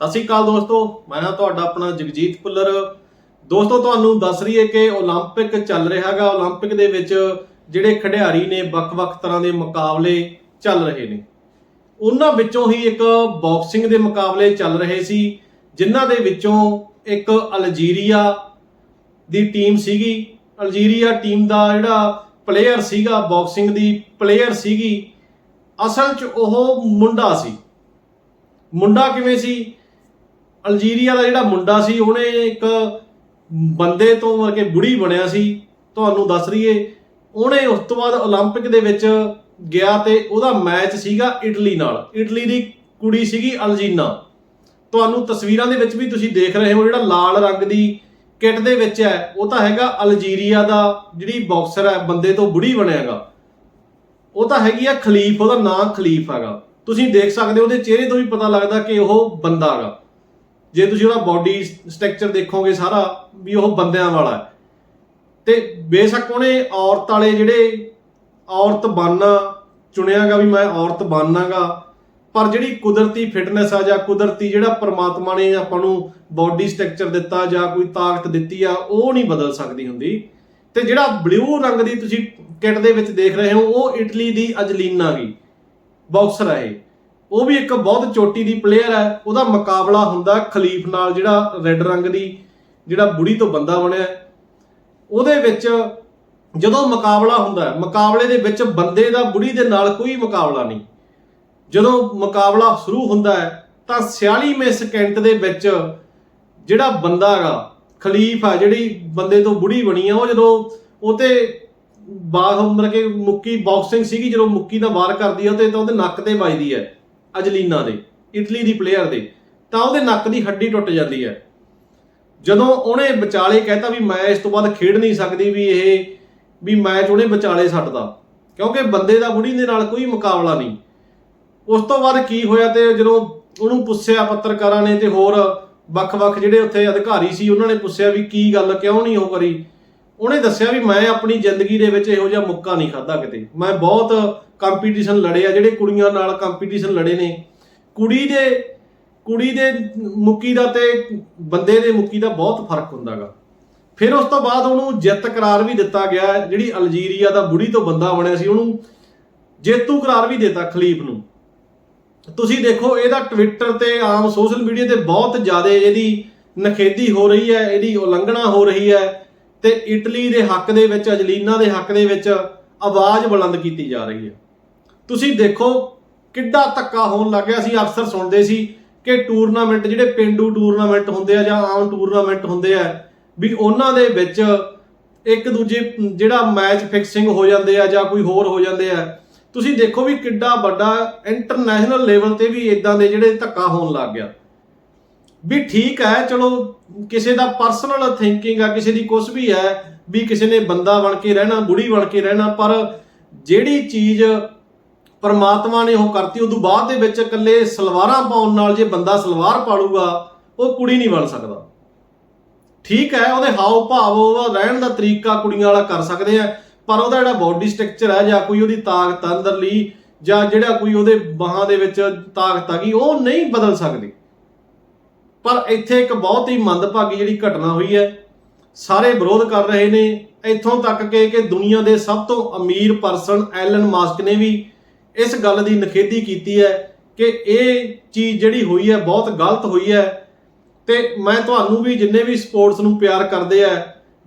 ਸਤਿ ਸ਼੍ਰੀ ਅਕਾਲ ਦੋਸਤੋ ਮੈਂ ਹਾਂ ਤੁਹਾਡਾ ਆਪਣਾ ਜਗਜੀਤ ਪੁੱਲਰ ਦੋਸਤੋ ਤੁਹਾਨੂੰ ਦੱਸ ਰਹੀਏ ਕਿ 올림픽 ਚੱਲ ਰਿਹਾ ਹੈਗਾ 올림픽 ਦੇ ਵਿੱਚ ਜਿਹੜੇ ਖਿਡਾਰੀ ਨੇ ਵੱਖ-ਵੱਖ ਤਰ੍ਹਾਂ ਦੇ ਮੁਕਾਬਲੇ ਚੱਲ ਰਹੇ ਨੇ ਉਹਨਾਂ ਵਿੱਚੋਂ ਹੀ ਇੱਕ ਬਾਕਸਿੰਗ ਦੇ ਮੁਕਾਬਲੇ ਚੱਲ ਰਹੇ ਸੀ ਜਿਨ੍ਹਾਂ ਦੇ ਵਿੱਚੋਂ ਇੱਕ ਅਲਜੀਰੀਆ ਦੀ ਟੀਮ ਸੀਗੀ ਅਲਜੀਰੀਆ ਟੀਮ ਦਾ ਜਿਹੜਾ ਪਲੇਅਰ ਸੀਗਾ ਬਾਕਸਿੰਗ ਦੀ ਪਲੇਅਰ ਸੀਗੀ ਅਸਲ 'ਚ ਉਹ ਮੁੰਡਾ ਸੀ ਮੁੰਡਾ ਕਿਵੇਂ ਸੀ ਅਲਜੀਰੀਆ ਦਾ ਜਿਹੜਾ ਮੁੰਡਾ ਸੀ ਉਹਨੇ ਇੱਕ ਬੰਦੇ ਤੋਂ ਵਰਗੇ ਬੁੜੀ ਬਣਿਆ ਸੀ ਤੁਹਾਨੂੰ ਦੱਸ ਰਹੀਏ ਉਹਨੇ ਉਸ ਤੋਂ ਬਾਅਦ 올림픽 ਦੇ ਵਿੱਚ ਗਿਆ ਤੇ ਉਹਦਾ ਮੈਚ ਸੀਗਾ ਇਟਲੀ ਨਾਲ ਇਟਲੀ ਦੀ ਕੁੜੀ ਸੀਗੀ ਅਲਜੀਨਾ ਤੁਹਾਨੂੰ ਤਸਵੀਰਾਂ ਦੇ ਵਿੱਚ ਵੀ ਤੁਸੀਂ ਦੇਖ ਰਹੇ ਹੋ ਜਿਹੜਾ ਲਾਲ ਰੰਗ ਦੀ ਕਿੱਟ ਦੇ ਵਿੱਚ ਹੈ ਉਹ ਤਾਂ ਹੈਗਾ ਅਲਜੀਰੀਆ ਦਾ ਜਿਹੜੀ ਬਾਕਸਰ ਹੈ ਬੰਦੇ ਤੋਂ ਬੁੜੀ ਬਣਿਆਗਾ ਉਹ ਤਾਂ ਹੈਗੀ ਆ ਖਲੀਫ ਉਹਦਾ ਨਾਮ ਖਲੀਫ ਹੈਗਾ ਤੁਸੀਂ ਦੇਖ ਸਕਦੇ ਹੋ ਉਹਦੇ ਚਿਹਰੇ ਤੋਂ ਵੀ ਪਤਾ ਲੱਗਦਾ ਕਿ ਉਹ ਬੰਦਾ ਹੈਗਾ ਜੇ ਤੁਸੀਂ ਉਹਦਾ ਬਾਡੀ ਸਟਰਕਚਰ ਦੇਖੋਗੇ ਸਾਰਾ ਵੀ ਉਹ ਬੰਦਿਆਂ ਵਾਲਾ ਹੈ। ਤੇ ਬੇਸ਼ੱਕ ਉਹਨੇ ਔਰਤ ਵਾਲੇ ਜਿਹੜੇ ਔਰਤ ਬਣਨਾ ਚੁਣਿਆਗਾ ਵੀ ਮੈਂ ਔਰਤ ਬਣਨਾਗਾ, ਪਰ ਜਿਹੜੀ ਕੁਦਰਤੀ ਫਿਟਨੈਸ ਆ ਜਾਂ ਕੁਦਰਤੀ ਜਿਹੜਾ ਪਰਮਾਤਮਾ ਨੇ ਆਪਾਂ ਨੂੰ ਬਾਡੀ ਸਟਰਕਚਰ ਦਿੱਤਾ ਜਾਂ ਕੋਈ ਤਾਕਤ ਦਿੱਤੀ ਆ, ਉਹ ਨਹੀਂ ਬਦਲ ਸਕਦੀ ਹੁੰਦੀ। ਤੇ ਜਿਹੜਾ ਬਲੂ ਰੰਗ ਦੀ ਤੁਸੀਂ ਕਿੱਟ ਦੇ ਵਿੱਚ ਦੇਖ ਰਹੇ ਹੋ, ਉਹ ਇਟਲੀ ਦੀ ਅਜਲੀਨਾ ਗੀ ਬਾਕਸਰ ਹੈ ਇਹ। ਉਹ ਵੀ ਇੱਕ ਬਹੁਤ ਚੋਟੀ ਦੀ ਪਲੇਅਰ ਹੈ। ਉਹਦਾ ਮੁਕਾਬਲਾ ਹੁੰਦਾ ਖਲੀਫ ਨਾਲ, ਜਿਹੜਾ ਰੈੱਡ ਰੰਗ ਦੀ, ਜਿਹੜਾ ਬੁੜੀ ਤੋਂ ਬੰਦਾ ਬਣਿਆ। ਉਹਦੇ ਵਿੱਚ ਜਦੋਂ ਮੁਕਾਬਲਾ ਹੁੰਦਾ ਮੁਕਾਬਲੇ ਦੇ ਵਿੱਚ ਬੰਦੇ ਦਾ ਬੁੜੀ ਦੇ ਨਾਲ ਕੋਈ ਮੁਕਾਬਲਾ ਨਹੀਂ। ਜਦੋਂ ਮੁਕਾਬਲਾ ਸ਼ੁਰੂ ਹੁੰਦਾ ਹੈ, ਤਾਂ 46ਵੇਂ ਸਕਿੰਟ ਦੇ ਵਿੱਚ ਜਿਹੜਾ ਬੰਦਾ ਹੈਗਾ, ਖਲੀਫ ਆ ਜਿਹੜੀ ਬੰਦੇ ਤੋਂ ਬੁੜੀ ਬਣੀ ਆ ਉਹ ਜਦੋਂ ਉਹ ਤੇ ਬਾਹ ਮਤਲਬ ਕਿ ਮੁੱਕੀ ਬਾਕਸਿੰਗ ਸੀਗੀ, ਜਦੋਂ ਮੁੱਕੀ ਦਾ ਵਾਰ ਕਰਦੀ ਆ ਤੇ ਤਾਂ ਉਹਦੇ ਨੱਕ ਤੇ ਵੱਜਦੀ ਹੈ। ਅਜਲੀਨਾ ਦੇ, ਇਟਲੀ ਦੀ ਪਲੇਅਰ ਦੇ, ਤਾਂ ਉਹਦੇ ਨੱਕ ਦੀ ਹੱਡੀ ਟੁੱਟ ਜਾਂਦੀ ਹੈ। ਜਦੋਂ ਉਹਨੇ ਵਿਚਾਲੇ ਕਹਿਤਾ ਵੀ ਮੈਂ ਇਸ ਤੋਂ ਬਾਅਦ ਖੇਡ ਨਹੀਂ ਸਕਦੀ ਵੀ ਇਹ, ਵੀ ਮੈਚ ਉਹਨੇ ਵਿਚਾਲੇ ਛੱਡਦਾ ਕਿਉਂਕਿ ਬੰਦੇ ਦਾ ਬੁੜੀ ਦੇ ਨਾਲ ਕੋਈ ਮੁਕਾਬਲਾ ਨਹੀਂ। ਉਸ ਤੋਂ ਬਾਅਦ ਕੀ ਹੋਇਆ ਤੇ ਜਦੋਂ ਉਹਨੂੰ ਪੁੱਛਿਆ ਪੱਤਰਕਾਰਾਂ ਨੇ ਤੇ ਹੋਰ ਵੱਖ-ਵੱਖ ਜਿਹੜੇ ਉੱਥੇ ਅਧਿਕਾਰੀ ਸੀ, ਉਹਨਾਂ ਨੇ ਪੁੱਛਿਆ ਵੀ ਕੀ ਗੱਲ, ਕਿਉਂ ਨਹੀਂ ਉਹ ਕਰੀ? ਉਹਨੇ ਦੱਸਿਆ ਵੀ ਮੈਂ ਆਪਣੀ ਜ਼ਿੰਦਗੀ ਦੇ ਵਿੱਚ ਇਹੋ ਜਿਹਾ ਮੁੱਕਾ ਨਹੀਂ ਖਾਦਾ ਕਿਤੇ। ਮੈਂ ਬਹੁਤ ਕੰਪੀਟੀਸ਼ਨ ਲੜੇ ਆ, ਜਿਹੜੇ ਕੁੜੀਆਂ ਨਾਲ ਕੰਪੀਟੀਸ਼ਨ ਲੜੇ ਨੇ। ਕੁੜੀ ਦੇ ਕੁੜੀ ਦੇ ਮੁੱਕੀ ਦਾ ਤੇ ਬੰਦੇ ਦੇ ਮੁੱਕੀ ਦਾ ਬਹੁਤ ਫ਼ਰਕ ਹੁੰਦਾਗਾ। ਫਿਰ ਉਸ ਤੋਂ ਬਾਅਦ ਉਹਨੂੰ ਜਿੱਤ ਕਰਾਰ ਵੀ ਦਿੱਤਾ ਗਿਆ, ਜਿਹੜੀ ਅਲਜੀਰੀਆ ਦਾ ਬੁੜੀ ਤੋਂ ਬੰਦਾ ਬਣਿਆ ਸੀ, ਉਹਨੂੰ ਜੇਤੂ ਕਰਾਰ ਵੀ ਦਿੱਤਾ ਖਲੀਫ ਨੂੰ। ਤੁਸੀਂ ਦੇਖੋ, ਇਹਦਾ ਟਵਿੱਟਰ ਤੇ ਆਮ ਸੋਸ਼ਲ ਮੀਡੀਆ ਤੇ ਬਹੁਤ ਜ਼ਿਆਦਾ ਇਹਦੀ ਨਖੇਦੀ ਹੋ ਰਹੀ ਹੈ, ਇਹਦੀ ਉਲੰਘਣਾ ਹੋ ਰਹੀ ਹੈ ਤੇ ਇਟਲੀ ਦੇ ਹੱਕ ਦੇ ਵਿੱਚ, ਅਜਲੀਨਾ ਦੇ ਹੱਕ ਦੇ ਵਿੱਚ ਆਵਾਜ਼ ਬੁਲੰਦ ਕੀਤੀ ਜਾ ਰਹੀ ਹੈ। ਤੁਸੀਂ ਦੇਖੋ ਕਿੱਡਾ ਧੱਕਾ ਹੋਣ ਲੱਗਿਆ ਸੀ ਅਕਸਰ ਸੁਣਦੇ ਸੀ ਕਿ ਟੂਰਨਾਮੈਂਟ ਜਿਹੜੇ ਪਿੰਡੂ ਟੂਰਨਾਮੈਂਟ ਹੁੰਦੇ ਆ ਜਾਂ ਆਮ ਟੂਰਨਾਮੈਂਟ ਹੁੰਦੇ ਆ, ਵੀ ਉਹਨਾਂ ਦੇ ਵਿੱਚ ਇੱਕ ਦੂਜੇ ਜਿਹੜਾ ਮੈਚ ਫਿਕਸਿੰਗ ਹੋ ਜਾਂਦੇ ਆ ਜਾਂ ਕੋਈ ਹੋਰ ਹੋ ਜਾਂਦੇ ਆ, ਤੁਸੀਂ ਦੇਖੋ ਵੀ ਕਿੱਡਾ ਵੱਡਾ ਇੰਟਰਨੈਸ਼ਨਲ ਲੈਵਲ ਤੇ ਵੀ ਇਦਾਂ ਦੇ ਜਿਹੜੇ ਧੱਕਾ ਹੋਣ ਲੱਗ ਗਿਆ। ਵੀ ਠੀਕ ਹੈ, ਚਲੋ ਕਿਸੇ ਦਾ ਪਰਸਨਲ ਥਿੰਕਿੰਗ ਆ, ਕਿਸੇ ਦੀ ਕੁਝ ਵੀ ਹੈ, ਵੀ ਕਿਸੇ ਨੇ ਬੰਦਾ ਬਣ ਕੇ ਰਹਿਣਾ, ਬੁੜੀ ਬਣ ਕੇ ਰਹਿਣਾ, ਪਰ ਜਿਹੜੀ ਚੀਜ਼ ਪਰਮਾਤਮਾ ਨੇ ਉਹ ਕਰਤੀ, ਉਦੋਂ ਬਾਅਦ ਦੇ ਵਿੱਚ ਇਕੱਲੇ ਸਲਵਾਰਾਂ ਪਾਉਣ ਨਾਲ ਜੇ ਬੰਦਾ ਸਲਵਾਰ ਪਾਲੂਗਾ, ਉਹ ਕੁੜੀ ਨਹੀਂ ਬਣ ਸਕਦਾ। ਠੀਕ ਹੈ, ਉਹਦੇ ਹਾਵ ਭਾਵ, ਉਹਦਾ ਰਹਿਣ ਦਾ ਤਰੀਕਾ ਕੁੜੀਆਂ ਵਾਲਾ ਕਰ ਸਕਦੇ ਆ, ਪਰ ਉਹਦਾ ਜਿਹੜਾ ਬਾਡੀ ਸਟਰਕਚਰ ਹੈ ਜਾਂ ਕੋਈ ਉਹਦੀ ਤਾਕਤ ਅੰਦਰਲੀ ਜਾਂ ਜਿਹੜਾ ਕੋਈ ਉਹਦੇ ਬਾਹਾਂ ਦੇ ਵਿੱਚ ਤਾਕਤ ਆ ਗਈ, ਉਹ ਨਹੀਂ ਬਦਲ ਸਕਦੀ। ਪਰ ਇੱਥੇ ਇੱਕ ਬਹੁਤ ਹੀ ਮੰਦਭਾਗੀ ਜਿਹੜੀ ਘਟਨਾ ਹੋਈ ਹੈ, ਸਾਰੇ ਵਿਰੋਧ ਕਰ ਰਹੇ ਨੇ, ਇੱਥੋਂ ਤੱਕ ਕਿ ਕਿ ਦੁਨੀਆ ਦੇ ਸਭ ਤੋਂ ਅਮੀਰ ਪਰਸਨ ਐਲਨ ਮਾਸਕ ਨੇ ਵੀ ਇਸ ਗੱਲ ਦੀ ਨਖੇਦੀ ਕੀਤੀ ਹੈ ਕਿ ਇਹ ਚੀਜ਼ ਜਿਹੜੀ ਹੋਈ ਹੈ, ਬਹੁਤ ਗਲਤ ਹੋਈ ਹੈ। ਤੇ ਮੈਂ ਤੁਹਾਨੂੰ ਵੀ ਜਿੰਨੇ ਵੀ ਸਪੋਰਟਸ ਨੂੰ ਪਿਆਰ ਕਰਦੇ ਆ,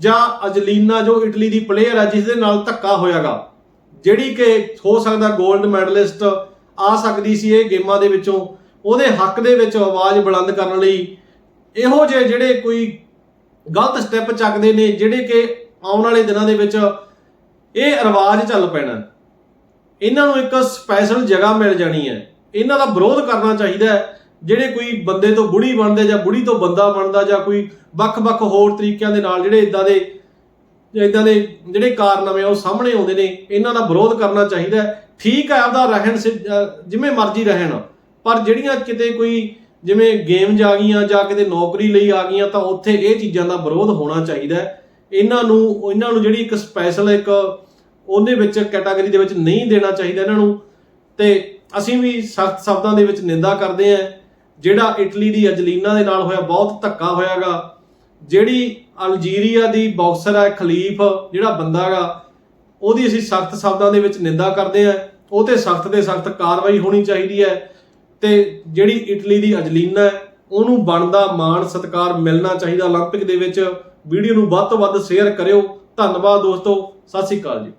ਜਾਂ ਅਜਲੀਨਾ ਜੋ ਇਟਲੀ ਦੀ ਪਲੇਅਰ ਹੈ ਜਿਸ ਦੇ ਨਾਲ ਧੱਕਾ ਹੋਇਆਗਾ, ਜਿਹੜੀ ਕਿ ਹੋ ਸਕਦਾ 골ਡ ਮੈਡਲਿਸਟ ਆ ਸਕਦੀ ਸੀ ਇਹ ਗੇਮਾਂ ਦੇ ਵਿੱਚੋਂ, ਉਹਦੇ ਹੱਕ ਦੇ ਵਿੱਚ ਆਵਾਜ਼ ਬੁਲੰਦ ਕਰਨ ਲਈ ਇਹੋ ਜਿਹੇ ਜਿਹੜੇ ਕੋਈ ਗਲਤ ਸਟੈਪ ਚੱਕਦੇ ਨੇ, ਜਿਹੜੇ ਕਿ ਆਉਣ ਵਾਲੇ ਦਿਨਾਂ ਦੇ ਵਿੱਚ ਇਹ ਰਿਵਾਜ ਚੱਲ ਪੈਣਾ। ਇਹਨਾਂ ਨੂੰ ਇੱਕ ਸਪੈਸ਼ਲ ਜਗ੍ਹਾ ਮਿਲ ਜਾਣੀ ਹੈ। ਇਹਨਾਂ ਦਾ ਵਿਰੋਧ ਕਰਨਾ ਚਾਹੀਦਾ ਹੈ, ਜਿਹੜੇ ਕੋਈ ਬੰਦੇ ਤੋਂ ਬੁੜੀ ਬਣਦੇ ਜਾਂ ਬੁੜੀ ਤੋਂ ਬੰਦਾ ਬਣਦਾ ਜਾਂ ਕੋਈ ਵੱਖ-ਵੱਖ ਹੋਰ ਤਰੀਕਿਆਂ ਦੇ ਨਾਲ ਜਿਹੜੇ ਇਦਾਂ ਦੇ ਇਦਾਂ ਦੇ ਜਿਹੜੇ ਕਾਰਨਾਮੇ ਉਹ ਸਾਹਮਣੇ ਆਉਂਦੇ ਨੇ, ਇਹਨਾਂ ਦਾ ਵਿਰੋਧ ਕਰਨਾ ਚਾਹੀਦਾ ਠੀਕ ਹੈ, ਆਪਦਾ ਰਹਿਣ ਸਿ- ਜਿਵੇਂ ਮਰਜ਼ੀ ਰਹਿਣ, ਪਰ ਜਿਹੜੀਆਂ ਕਿਤੇ ਕੋਈ ਜਿਵੇਂ ਗੇਮਜ਼ ਆ ਗਈਆਂ ਜਾਂ ਕਿਤੇ ਨੌਕਰੀ ਲਈ ਆ ਗਈਆਂ ਤਾਂ ਉੱਥੇ ਇਹ ਚੀਜ਼ਾਂ ਦਾ ਵਿਰੋਧ ਹੋਣਾ ਚਾਹੀਦਾ ਇਹਨਾਂ ਨੂੰ ਇਹਨਾਂ ਨੂੰ ਜਿਹੜੀ ਇੱਕ ਸਪੈਸ਼ਲ ਇੱਕ ਉਹਦੇ ਵਿੱਚ ਕੈਟਾਗਰੀ ਦੇ ਵਿੱਚ ਨਹੀਂ ਦੇਣਾ ਚਾਹੀਦਾ ਇਹਨਾਂ ਨੂੰ ਤੇ ਅਸੀਂ ਵੀ ਸਖਤ ਸ਼ਬਦਾਂ ਦੇ ਵਿੱਚ ਨਿੰਦਾ ਕਰਦੇ ਆਂ ਜਿਹੜਾ ਇਟਲੀ ਦੀ ਅਜਲੀਨਾ ਦੇ ਨਾਲ ਹੋਇਆ ਬਹੁਤ ਧੱਕਾ ਹੋਇਆਗਾ ਜਿਹੜੀ ਅਲਜੀਰੀਆ ਦੀ ਬਾਕਸਰ ਹੈ ਖਲੀਫ ਜਿਹੜਾ ਬੰਦਾ ਹੈਗਾ ਉਹਦੀ ਅਸੀਂ ਸਖਤ ਸ਼ਬਦਾਂ ਦੇ ਵਿੱਚ ਨਿੰਦਾ ਕਰਦੇ ਆ ਉਹ ਤੇ ਸਖਤ ਤੇ ਸਖਤ ਕਾਰਵਾਈ ਹੋਣੀ ਚਾਹੀਦੀ ਹੈ ਤੇ ਜਿਹੜੀ ਇਟਲੀ ਦੀ ਅਜਲੀਨਾ ਹੈ ਉਹਨੂੰ ਬਣਦਾ ਮਾਣ ਸਤਿਕਾਰ ਮਿਲਣਾ ਚਾਹੀਦਾ 올림픽 ਦੇ ਵਿੱਚ ਵੀਡੀਓ ਨੂੰ ਵੱਧ ਤੋਂ ਵੱਧ ਸ਼ੇਅਰ ਕਰਿਓ ਧੰਨਵਾਦ ਦੋਸਤੋ ਸਤਿ ਸ਼੍ਰੀ ਅਕਾਲ ਜੀ